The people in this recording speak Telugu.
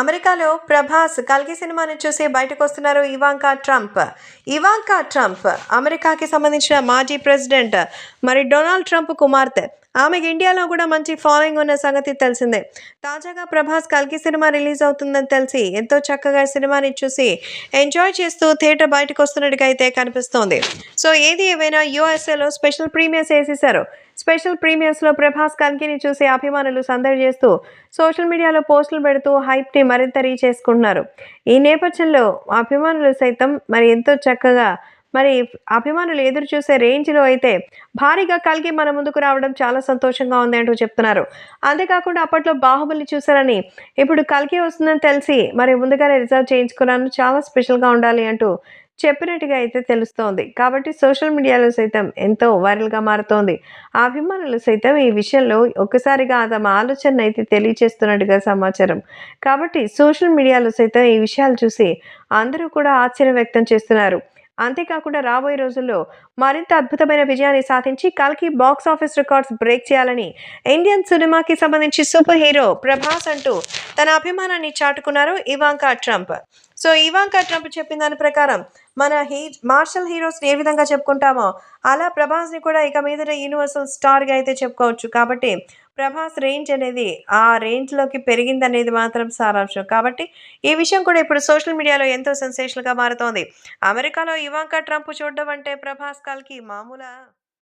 అమెరికాలో ప్రభాస్ కల్కి సినిమాని చూసి బయటకు వస్తున్నారు ఇవాంకా ట్రంప్. ఇవాంకా ట్రంప్ అమెరికాకి సంబంధించిన మాజీ ప్రెసిడెంట్ మరి డొనాల్డ్ ట్రంప్ కుమార్తె. ఆమెకి ఇండియాలో కూడా మంచి ఫాలోయింగ్ ఉన్న సంగతి తెలిసిందే. తాజాగా ప్రభాస్ కల్కి సినిమా రిలీజ్ అవుతుందని తెలిసి ఎంతో చక్కగా సినిమాని చూసి ఎంజాయ్ చేస్తూ థియేటర్ బయటకు వస్తున్నట్టుగా అయితే కనిపిస్తోంది. సో ఏది ఏమైనా యూఎస్ఏలో స్పెషల్ ప్రీమియర్స్ వేసేశారు. స్పెషల్ ప్రీమియర్స్లో ప్రభాస్ కల్కిని చూసి అభిమానులు సందడి చేస్తూ సోషల్ మీడియాలో పోస్టులు పెడుతూ హైప్ని మరింత రీచ్ చేసుకుంటున్నారు. ఈ నేపథ్యంలో అభిమానులు సైతం మరి ఎంతో చక్కగా మరి అభిమానులు ఎదురు చూసే రేంజ్లో అయితే భారీగా కల్కి మన ముందుకు రావడం చాలా సంతోషంగా ఉంది అంటూ చెప్తున్నారు. అంతేకాకుండా అప్పట్లో బాహుబలి చూసారని ఇప్పుడు కల్కి వస్తుందని తెలిసి మరి ముందుగానే రిజర్వ్ చేయించుకున్నాను చాలా స్పెషల్గా ఉండాలి అంటూ చెప్పినట్టుగా అయితే తెలుస్తోంది. కాబట్టి సోషల్ మీడియాలో సైతం ఎంతో వైరల్గా మారుతోంది. అభిమానులు సైతం ఈ విషయంలో ఒక్కసారిగా తమ ఆలోచన అయితే తెలియచేస్తున్నట్టుగా సమాచారం. కాబట్టి సోషల్ మీడియాలో సైతం ఈ విషయాలు చూసి అందరూ కూడా ఆశ్చర్యం వ్యక్తం చేస్తున్నారు. అంతేకాకుండా రాబోయే రోజుల్లో మరింత అద్భుతమైన విజయాన్ని సాధించి కల్కి బాక్స్ ఆఫీస్ రికార్డ్స్ బ్రేక్ చేయాలని ఇండియన్ సినిమాకి సంబంధించి సూపర్ హీరో ప్రభాస్ అంటూ తన అభిమానాన్ని చాటుకున్నారు Ivanka Trump. So Ivanka Trump చెప్పిన దాని ప్రకారం మన హీ మార్షల్ హీరోస్ని ఏ విధంగా చెప్పుకుంటామో అలా ప్రభాస్ని కూడా ఇక మీద యూనివర్సల్ స్టార్గా అయితే చెప్పుకోవచ్చు. కాబట్టి ప్రభాస్ రేంజ్ అనేది ఆ రేంజ్లోకి పెరిగిందనేది మాత్రం సారాంశం. కాబట్టి ఈ విషయం కూడా ఇప్పుడు సోషల్ మీడియాలో ఎంతో సెన్సేషన్గా మారుతోంది. అమెరికాలో ఇవాంకా ట్రంప్ చూడడం అంటే ప్రభాస్ కాల్కి మామూలా